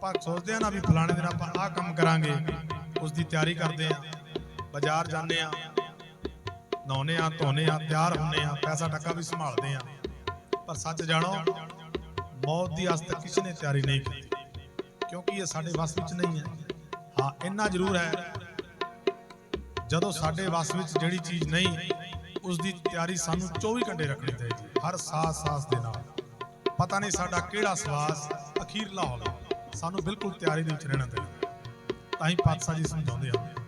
ਆਪਾਂ ਸੋਚਦੇ ਆ ਨਾ ਵੀ ਫਲਾਣੇ ਦਿਨ ਆਪਾਂ ਆਹ ਕੰਮ ਕਰਾਂਗੇ ਉਸ ਦੀ ਤਿਆਰੀ ਕਰਦੇ ਆ ਬਾਜ਼ਾਰ ਜਾਂਦੇ ਆ ਨਹਾਉਂਦੇ ਆ ਧੋਨੇ ਆ ਤਿਆਰ ਹੁੰਨੇ ਆ ਪੈਸਾ ਟੱਕਾ ਵੀ ਸੰਭਾਲਦੇ ਆ ਪਰ ਸੱਚ ਜਾਣੋ, ਮੌਤ ਦੀ ਅਸਤ ਕਿਸੇ ਨੇ ਤਿਆਰੀ ਨਹੀਂ ਕੀਤੀ, ਕਿਉਂਕਿ ਇਹ ਸਾਡੇ ਵੱਸ ਵਿੱਚ ਨਹੀਂ ਹੈ। ਹਾਂ, ਇੰਨਾ ਜ਼ਰੂਰ ਹੈ, ਜਦੋਂ ਸਾਡੇ ਵੱਸ ਵਿੱਚ ਜਿਹੜੀ ਚੀਜ਼ ਨਹੀਂ ਉਸ ਦੀ ਤਿਆਰੀ ਸਾਨੂੰ 24 ਘੰਟੇ ਰੱਖਣੀ ਚਾਹੀਦੀ ਹਰ ਸਾਹ ਸਾਹ ਦੇ ਨਾਲ। ਪਤਾ ਨਹੀਂ ਸਾਡਾ ਕਿਹੜਾ ਸਵਾਸ ਅਖੀਰਲਾ ਹੋਵੇ ਸਾਨੂੰ ਬਿਲਕੁਲ ਤਿਆਰੀ ਦੇ ਵਿੱਚ ਰਹਿਣਾ ਚਾਹੀਦਾ। ਤਾਂ ਹੀ ਪਾਤਸ਼ਾਹ ਜੀ ਸਮਝਾਉਂਦੇ ਹਨ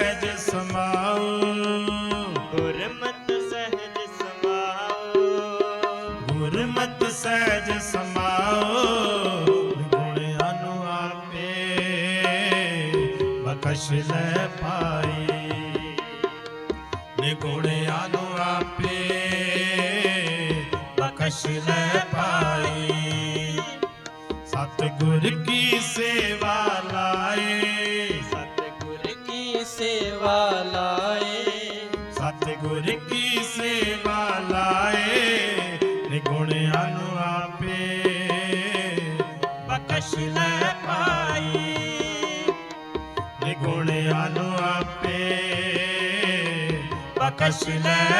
ਸਹਿਜ ਸਮਾਉ। ਗੁਰਮਤਿ ਸਹਿਜ ਸਮਾਓ ਗੁਰਮਤਿ ਸਹਿਜ ਸਮਾਉ। ਗੁਣ ਅਨੁ ਆਪੇ ਬਖਸ਼ ਲੈ ਪਾਈ। ਨਿਗੁਣ ਅਨੁ ਆਪੇ ਬਖਸ਼ ਲੈ ਪਾਈ। ਸਤਿਗੁਰ ਕੀ ਸੇਵਾ ਲਾਏ। ਕੀ ਸੇਵਾ ਲਾਏ। ਸਤਿਗੁਰ ਕੀ ਸੇਵਾ ਲਾਏ, ਨਿਗੁਣ ਅਨੁ ਆਪੇ। ਬਖਸ਼ ਲੈ ਪਾਈ ਨਿਗੁਣ ਅਨੁ ਆਪੇ। ਬਖਸ਼ ਲੈ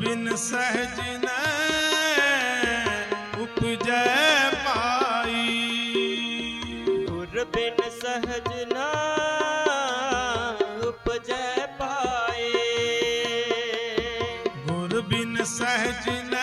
ਬਿਨ ਸਹਿਜ ਨ ਉਪਜੈ ਪਾਈ। ਗੁਰ ਬਿਨ ਸਹਜ ਨਾ ਉਪਜੈ ਪਾਏ। ਗੁਰ ਬਿਨ ਸਹਿਜ ਨ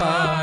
ਲੈ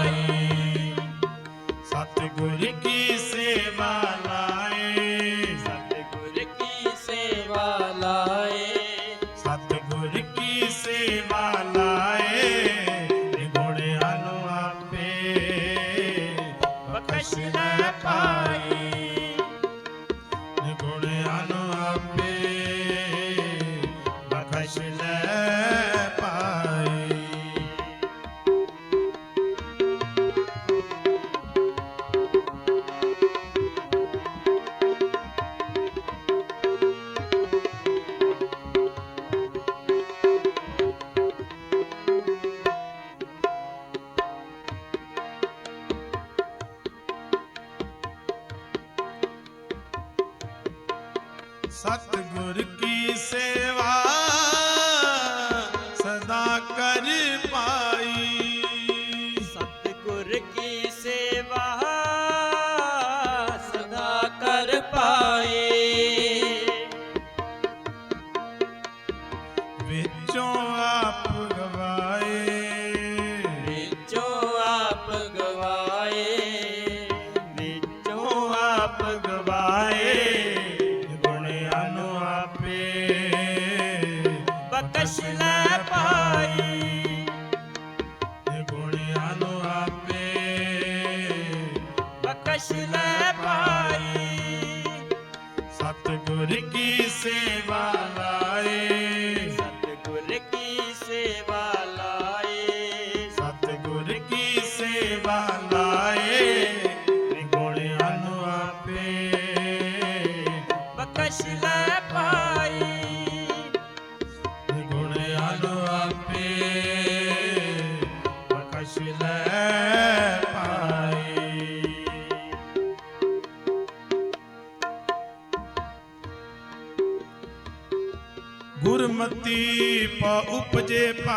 ਬਖਸ਼ ਕੀ ਸੇਵਾ ਲਾਏ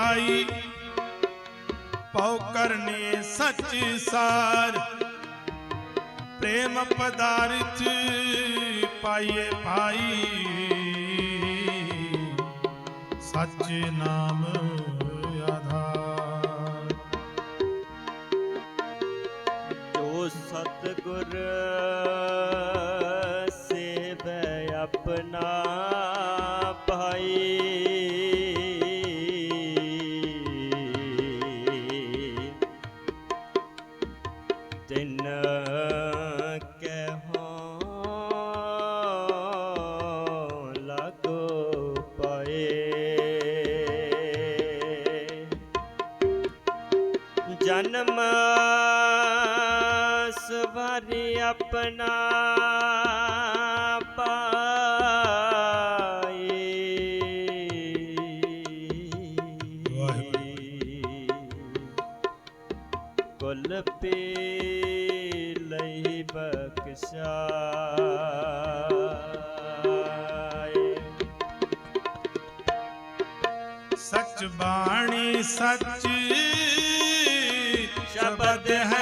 ਉਪਜੇ ਪਾਈ ਪਉ ਕਰਨੇ ਸੱਚ ਸਾਰ। ਪ੍ਰੇਮ ਪਦਾਰਥ ਪਾਈਏ ਭਾਈ। ਸੱਚ ਨਾਮ ਆਧਾਰ। ਜੋ ਸਤਿਗੁਰ ਸੇਵੈ ਆਪਣਾ ਭਾਈ। ਸਵਾਰੀ ਪਾਏ ਕੁਲ ਪੀ ਲਈ ਬਖਸ਼ਾਏ ਸੱਚ ਬਾਣੀ ਸੱਚ ਸ਼ਬਦ ਹੈ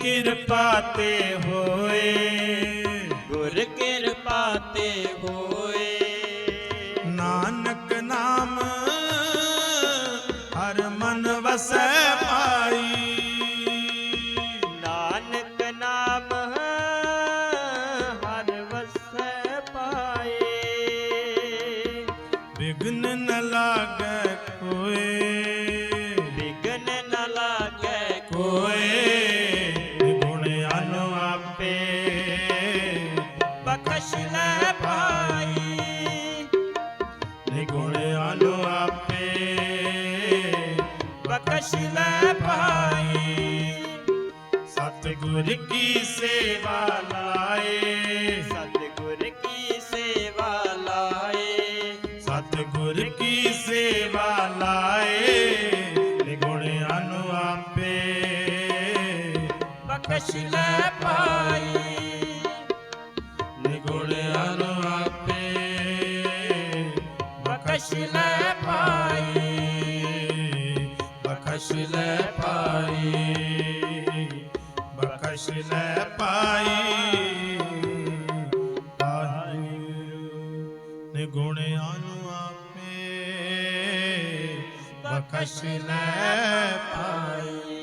ਕਿਰਪਾ ਤੇ ਹੋਏ। ਗੁਰ ਕਿਰਪਾ ਤੇ ਹੋਏ। ਨਾਨਕ ਨਾਮ ਹਰ ਮਨ ਵਸੈ ਪਾਈ। ਨਾਨਕ ਨਾਮ ਹਰ ਵਸੈ ਪਾਏ। ਵਿਗਨ ਨ ਲਾਗੈ ਕੋਏ। ਬਖਸ਼ ਲੈ ਪਾਈ ਸਤਿਗੁਰ ਕੀ ਸੇਵਾ ਲਾਏ। ਸਤਿਗੁਰ ਕੀ ਸੇਵਾ ਲਾਏ। ਸਤਿਗੁਰ ਕੀ ਸੇਵਾ ਲਾਏ। ਨਿਗੁਣ ਅਨੁ ਆਪੇ। ਬਖਸ਼ ਲੈ ਪਾਈ ਲੈ ਪਾਈ ਬਖਸ਼ ਲੈ ਪਾਈ। ਪਾਈ ਨਿਗੁਣ ਅਨੁ ਆਪੇ ਬਖਸ਼ ਲੈ ਪਾਈ।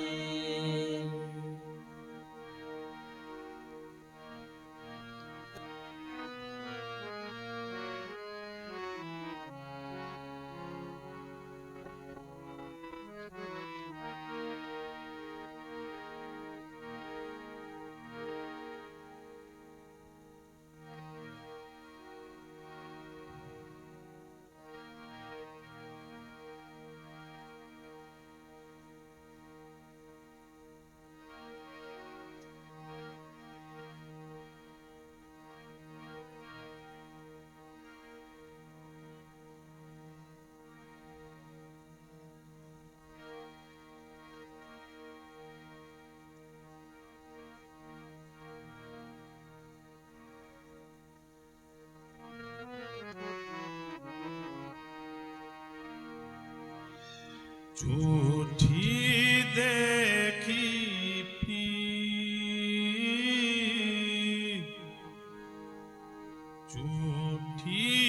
চুঠি দেখি চুঠি